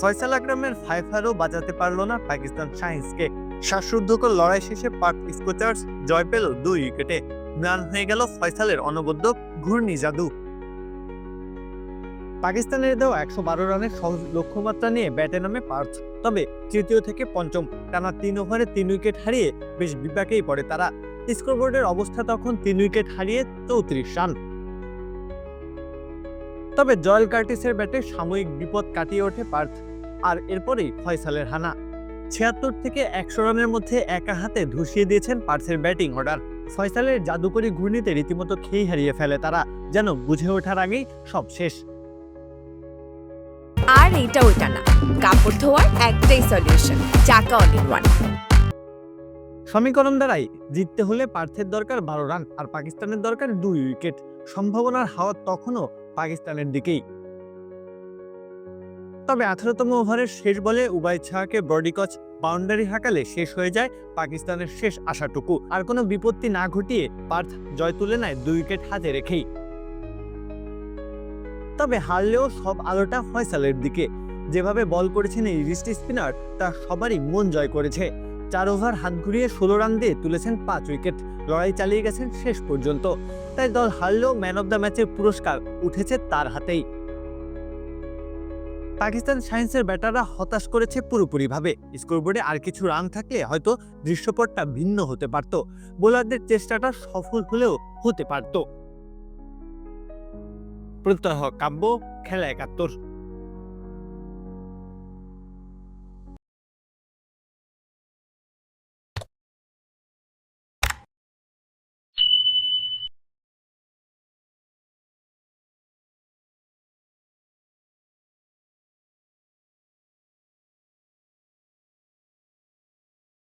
ফয়সাল আকরামের ফাইফারও বাজাতে পারল না পাকিস্তান শাহিন্সকে শ্বাসরুদ্ধকর লড়াই শেষে পাক স্কোচার্স জয় পেল দুই উইকেটে। ম্লান হয়ে গেল ফয়সালের অনবদ্য ঘূর্ণি জাদু। পাকিস্তানের দেওয়া একশো বারো রানের সহজ লক্ষ্যমাত্রা নিয়ে ব্যাটে নামে পার্থ। তবে তৃতীয় থেকে পঞ্চম টানা তিন ওভারে তিন উইকেট হারিয়ে বেশ বিপাকেই পড়ে তারা। স্কোরবোর্ডের অবস্থা তখন তিন উইকেট হারিয়ে চৌত্রিশ রান। তবে জয়েল কার্টিসের ব্যাটে সাময়িক বিপদ কাটিয়ে ওঠে পার্থ আর এরপরেই ফয়সালের হানা। ছিয়াত্তর থেকে একশো রানের মধ্যে একা হাতে ধসিয়ে দিয়েছেন পার্থের ব্যাটিং অর্ডার। ফয়সালের জাদুকরী ঘূর্ণিতে রীতিমতো খেই হারিয়ে ফেলে তারা যেন বুঝে ওঠার আগেই সব শেষ। আর এটা ওটা না কাপড় ধোয়ার একটাই সলিউশন চাকা অল ইন ওয়ান সমীকরণ দ্বারাই জিততে হলে পার্থের দরকার বারো রান আর পাকিস্তানের দরকার দুই উইকেট। সম্ভাবনার হাওয়া তখনও পাকিস্তানের দিকেই। তবে আঠারোতম ওভারের শেষ বলে উবাই ছাহাকে বডিকচ বাউন্ডারি হাঁকালে শেষ হয়ে যায় পাকিস্তানের শেষ আশাটুকু। আর কোনো বিপত্তি না ঘটিয়ে পার্থ জয় তুলে নেয় দুই উইকেট হাতে রেখেই। তবে হারলেও সব আলোটা ফয়সালের দিকে। যেভাবে বল করেছেন এই রিস্ট স্পিনার, তা সবারই মন জয় করেছে। চার ওভার হাত ঘুরিয়ে ষোলো রান দিয়ে তুলেছেন পাঁচ উইকেট। লড়াই চালিয়ে গেছেন শেষ পর্যন্ত। তাই দল হারলেও ম্যান অব দ্য ম্যাচের পুরস্কার উঠেছে তার হাতেই। পাকিস্তান সায়েন্সের ব্যাটাররা হতাশ করেছে পুরোপুরিভাবে। স্কোরবোর্ডে আর কিছু রান থাকলে হয়তো দৃশ্যপটটা ভিন্ন হতে পারত। বোলারদের চেষ্টাটা সফল হলেও হতে পারত। প্রত্যহ কাব্য, খেলা একাত্তর।